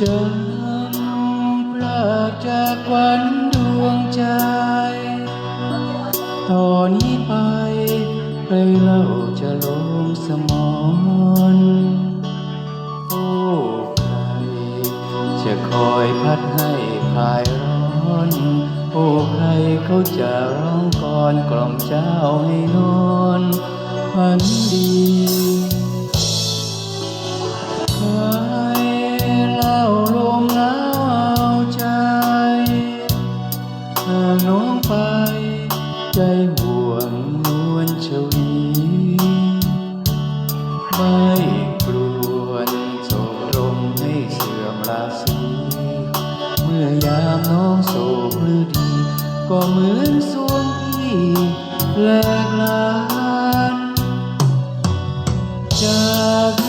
จำพลากจากวันดวงใจ ตอนนี้ไปใครเล่าจะลงสมอนโอ้ใครจะคอยพัดให้คลายร้อน โอ้ใครเขาจะร้องก่อนกล่อมเจ้าให้นอนฝันดี ราศีเมื่อยามน้องโศกหรือดี ก็เหมือนสวงพี่แหลกลานจาก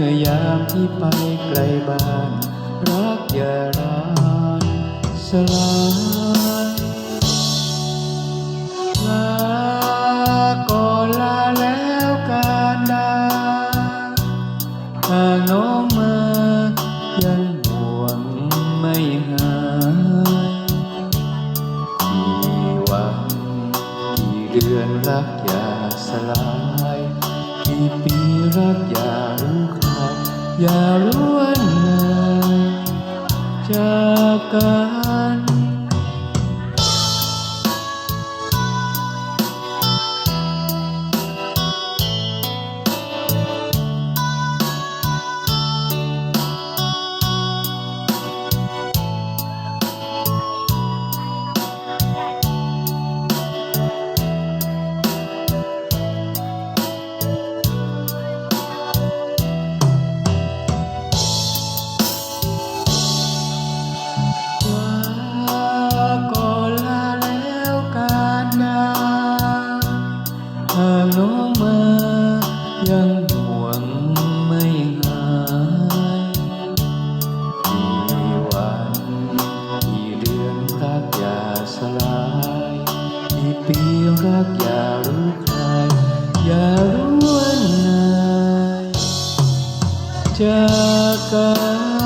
อยามที่ไปไกลบ้าน รักอย่ารานสลายลาก่อนลาแล้วการดาหากน้องมายังห่วงไม่หายกี่วันกี่เดือนรักอย่าสลายกี่ปีรัก อย่ารู้คลายอย่ารู้วันไหนจากกัน ยังห่วงไม่หายกี่วันกี่เดือนรักอย่าสลายกี่ปีรักอย่ารู้ใครยอย่ารู้วันไหนจากกัน